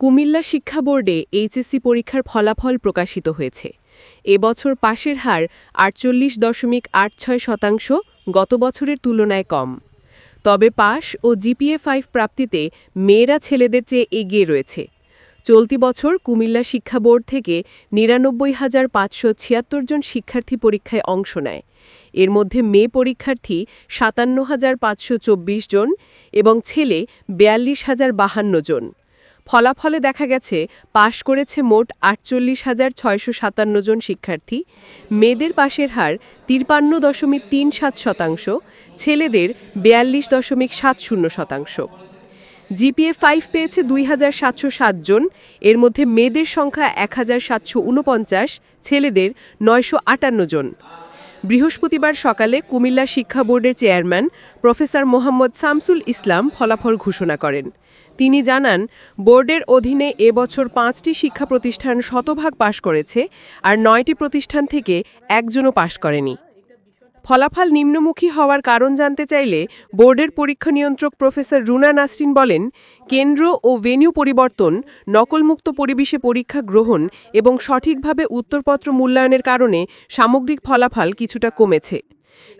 কুমিল্লা শিক্ষা বোর্ডে এইচএসসি পরীক্ষার ফলাফল প্রকাশিত হয়েছে। এবছর পাশের হার আটচল্লিশ দশমিক আট ছয় শতাংশ, গত বছরের তুলনায় কম। তবে পাশ ও জিপিএ ফাইভ প্রাপ্তিতে মেয়েরা ছেলেদের চেয়ে এগিয়ে রয়েছে। চলতি বছর কুমিল্লা শিক্ষা বোর্ড থেকে নিরানব্বই হাজার পাঁচশো ছিয়াত্তর জন শিক্ষার্থী পরীক্ষায় অংশ নেয়। এর মধ্যে মেয়ে পরীক্ষার্থী সাতান্ন হাজার পাঁচশো চব্বিশ জন এবং ছেলে বিয়াল্লিশ হাজার বাহান্ন জন। ফলাফলে দেখা গেছে, পাশ করেছে মোট আটচল্লিশ হাজার ছয়শো সাতান্ন জন শিক্ষার্থী, মেয়েদের পাশের হার তিরপান্ন দশমিক তিন সাত শতাংশ, ছেলেদের বিয়াল্লিশ দশমিক সাত শূন্য শতাংশ। জিপিএ ফাইভ পেয়েছে দুই হাজার সাতশো সাত জন, এর মধ্যে মেয়েদের সংখ্যা এক হাজার সাতশো উনপঞ্চাশ, ছেলেদের নয়শো আটান্ন জন। বৃহস্পতিবার সকালে কুমিল্লা শিক্ষা বোর্ডের চেয়ারম্যান প্রফেসর মোহাম্মদ সামসুল ইসলাম ফলাফল ঘোষণা করেন। তিনি জানান, বোর্ডের অধীনে এবছর পাঁচটি শিক্ষা প্রতিষ্ঠান শতভাগ পাশ করেছে আর নয়টি প্রতিষ্ঠান থেকে একজনও পাশ করেনি। ফলাফল নিম্নমুখী হওয়ার কারণ জানতে চাইলে বোর্ডের পরীক্ষা নিয়ন্ত্রক প্রফেসর রুনা নাসরিন বলেন, কেন্দ্র ও ভেন্যু পরিবর্তন, নকলমুক্ত পরিবেশে পরীক্ষা গ্রহণ এবং সঠিকভাবে উত্তরপত্র মূল্যায়নের কারণে সামগ্রিক ফলাফল কিছুটা কমেছে।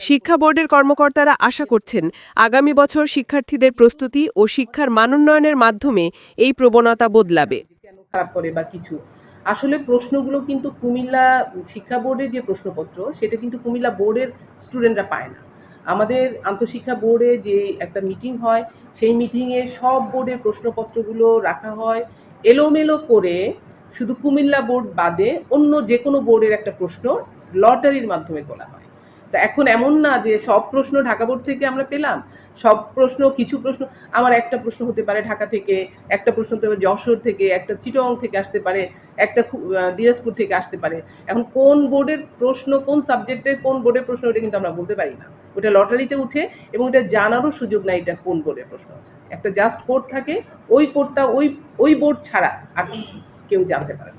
শিক্ষা বোর্ডের কর্মকর্তারা আশা করছেন, আগামী বছর শিক্ষার্থীদের প্রস্তুতি ও শিক্ষার মানোন্নয়নের মাধ্যমে এই প্রবণতা বদলাবে। খারাপ করে বা কিছু আসলে প্রশ্নগুলো কিন্তু কুমিল্লা শিক্ষা বোর্ডের যে প্রশ্নপত্র, সেটা কিন্তু কুমিল্লা বোর্ডের স্টুডেন্টরা পায় না। আমাদের আন্তঃশিক্ষা বোর্ডে যে একটা মিটিং হয়, সেই মিটিংয়ে সব বোর্ডের প্রশ্নপত্রগুলো রাখা হয়, এলোমেলো করে শুধু কুমিল্লা বোর্ড বাদে অন্য যে কোনো বোর্ডের একটা প্রশ্ন লটারির মাধ্যমে তোলা হয়। এখন এমন না যে সব প্রশ্ন ঢাকা বোর্ড থেকে আমরা পেলাম। সব প্রশ্ন, কিছু প্রশ্ন, আমার একটা প্রশ্ন হতে পারে ঢাকা থেকে, একটা প্রশ্ন হতে পারে যশোর থেকে, একটা চিটং থেকে আসতে পারে, একটা দিনাজপুর থেকে আসতে পারে। এখন কোন বোর্ডের প্রশ্ন, কোন সাবজেক্টে কোন বোর্ডের প্রশ্ন ওটা কিন্তু আমরা বলতে পারি না। ওটা লটারিতে উঠে এবং এটা জানারও সুযোগ নাই এটা কোন বোর্ডের প্রশ্ন। একটা জাস্ট কোড থাকে, ওই কোডটা ওই ওই বোর্ড ছাড়া আর কেউ জানতে পারে